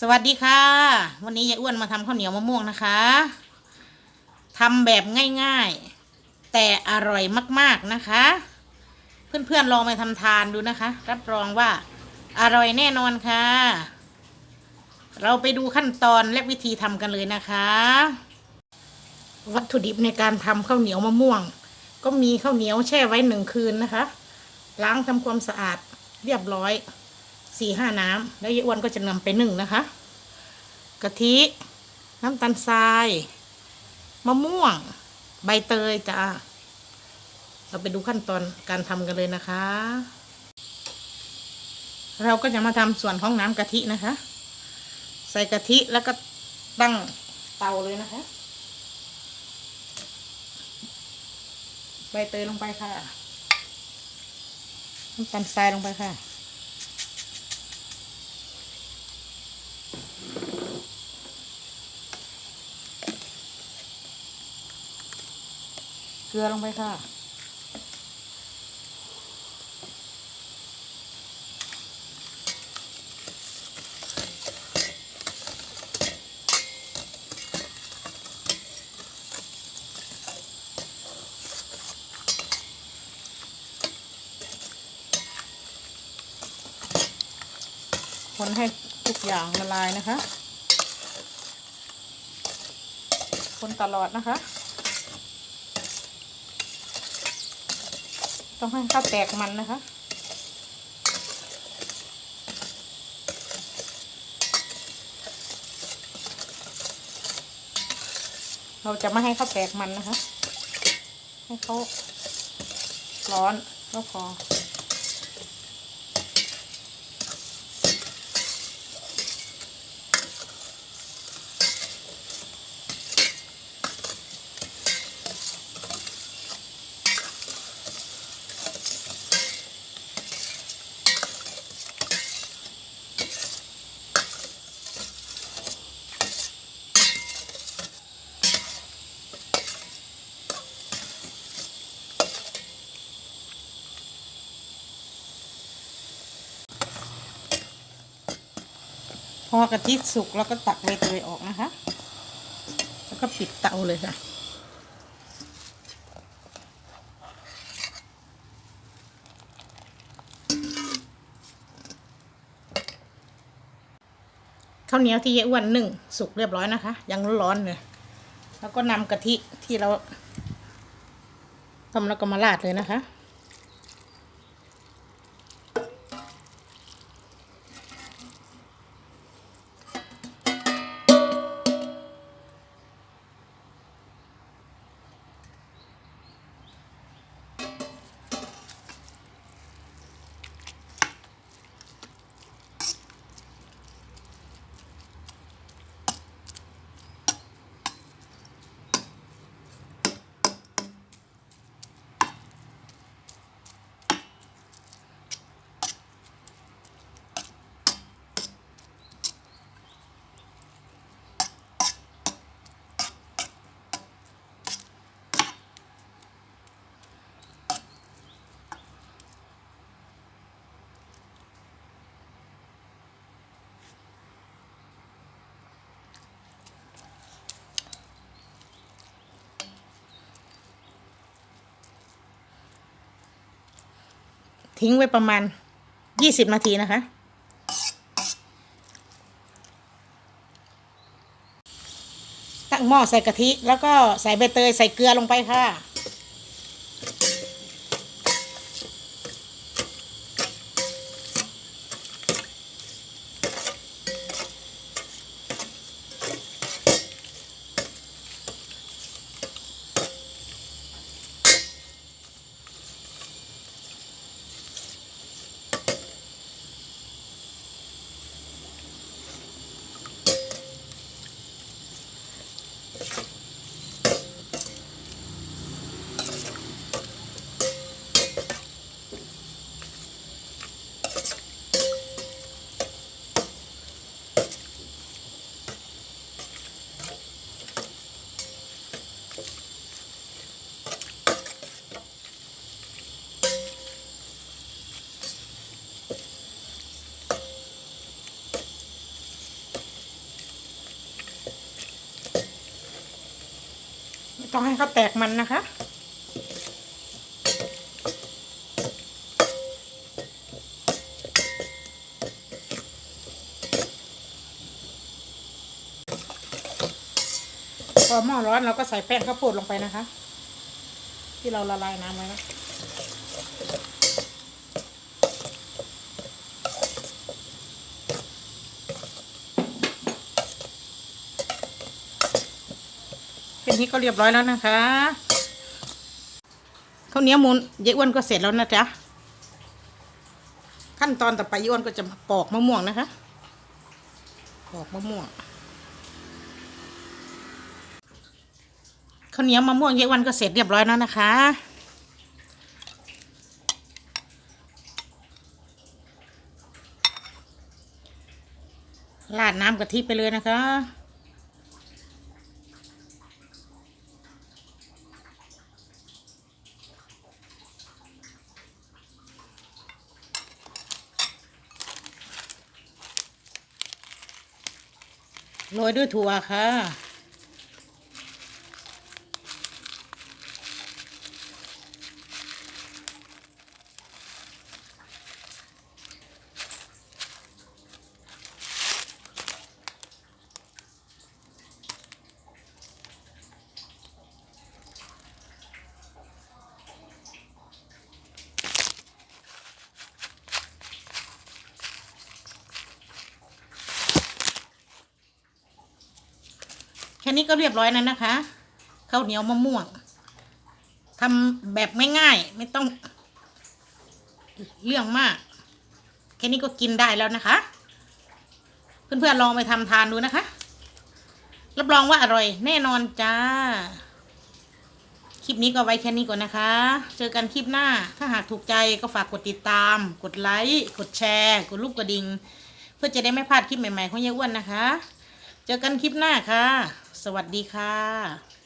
สวัสดีค่ะ วันนี้ยายอ้วนมาทำข้าวเหนียวมะม่วงนะคะทำแบบง่ายๆ แต่อร่อยมากๆนะคะ เพื่อนๆลองไปทำทานดูนะคะ รับรองว่าอร่อยแน่นอนค่ะ เราไปดูขั้นตอนและวิธีทำกันเลยนะคะ วัตถุดิบในการทำข้าวเหนียวมะม่วง ก็มีข้าวเหนียวแช่ไว้หนึ่งคืนนะคะ ล้างทำความสะอาดเรียบร้อย สี่ห้าน้ำแล้วยายอ้วนก็จะนำไปนึ่งนะคะกะทิน้ำตาลทรายมะม่วง ใบเตยจ้าเราไปดูขั้นตอนการทำกันเลยนะคะ เราก็จะมาทำส่วนของน้ำกะทินะคะ ใส่กะทิแล้วก็ตั้งเตาเลยนะคะ ใบเตยลงไปค่ะน้ำตาลทรายลงไปค่ะ เกลือลงไปค่ะ คนให้ทุกอย่างละลายนะคะ คนตลอดนะคะ ต้องให้ข้าวแตกมันนะคะ เราจะไม่ให้ข้าวแตกมันนะคะ ให้เขาร้อนก็พอ พอกะทิสุกแล้วก็ตักใบเตยออกนะคะ แล้วก็ปิดเตาเลยค่ะ ข้าวเหนียวที่ยายอ้วนนึ่งสุกเรียบร้อยนะคะ ยังร้อนเลยแล้วก็นำกะทิที่เราทำแล้วก็มาราดเลยนะคะ ทิ้งไว้ประมาณยี่สิบนาทีนะคะ ตั้งหม้อใส่กะทิ แล้วก็ใส่ใบเตยใส่เกลือลงไปค่ะ ต้องให้เขาแตกมันนะคะ พอหม้อร้อนเราก็ใส่แป้งข้าวโพดลงไปนะคะ ที่เราละลายน้ำไว้แล้ว นี้ก็เรียบร้อยแล้วนะคะข้าวเหนียวมูนเยอ้วนก็เสร็จแล้วนะจ๊ะขั้นตอนต่อไปเยอ้วนก็จะมาปอกมะม่วงนะคะ ปอกมะม่วงข้าวเหนียวมะม่วงเยอ้วนก็เสร็จเรียบร้อยแล้วนะคะราดน้ำกะทิไปเลยนะคะ โรยด้วยถั่วค่ะ นี้ก็เรียบร้อยแล้วนะคะข้าวเหนียวมะม่วงทำแบบง่ายๆไม่ต้องเรื่องมาก แค่นี้ก็กินได้แล้วนะคะ เพื่อนๆลองไปทำทานดูนะคะ รับรองว่าอร่อยแน่นอนจ้า คลิปนี้ก็ไว้แค่นี้ก่อนนะคะ เจอกันคลิปหน้า ถ้าหากถูกใจก็ฝากกดติดตาม กดไลค์ กดแชร์ กดรูปกระดิ่ง เพื่อจะได้ไม่พลาดคลิปใหม่ๆของยายอ้วนนะคะ เจอกันคลิปหน้าค่ะ สวัสดีค่ะ